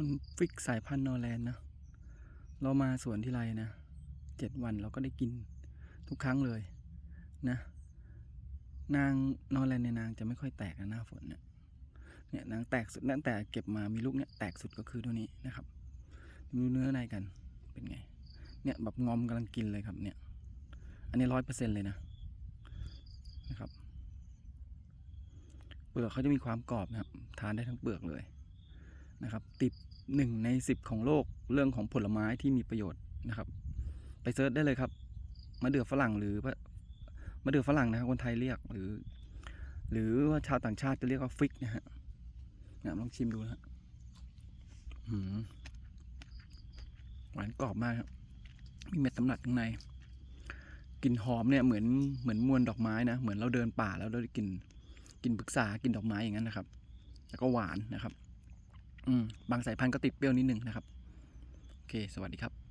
คนฟิกสายพันธุ์นอร์แลนด์นะ เรามาสวนที่ไรนะเจ็ดวันเราก็ได้กินทุกครั้งเลยนะ นางนอร์แลนด์ในนางจะไม่ค่อยแตกนะหน้าฝนเนี่ยเนี่ยนางแตกสุดตั้งแต่เก็บมามีลูกเนี่ยแตกสุดก็คือตัวนี้นะครับดูเนื้อในกันเป็นไง เนี่ยแบบงอมกำลังกินเลยครับเนี่ย อันนี้ร้อยเปอร์เซ็นเลยนะนะครับเปลือกเขาจะมีความกรอบนะครับ ทานได้ทั้งเปลือกเลยนะครับ ติด หนึ่งในสิบของโลกเรื่องของผลไม้ที่มีประโยชน์นะครับ ไปเซิร์ชได้เลยครับมะเดื่อฝรั่งหรือมะเดื่อฝรั่งนะครับคนไทยเรียกหรือ หรือว่าชาวต่างชาติจะเรียกว่าฟิกนะฮะนะลองชิมดูนะฮะหวานกรอบมากครับ มีเม็ดสำหรับข้างในกลิ่นหอมเนี่ยเหมือนเหมือนมวลดอกไม้นะ เหมือนเราเดินป่าแล้วเราได้กลิ่นกลิ่นปรึกษากลิ่นดอกไม้อย่างนั้นนะครับ แล้วก็หวานนะครับ บางสายพันธุ์ก็ติดเปรี้ยวนิดนึงนะครับ โอเค สวัสดีครับ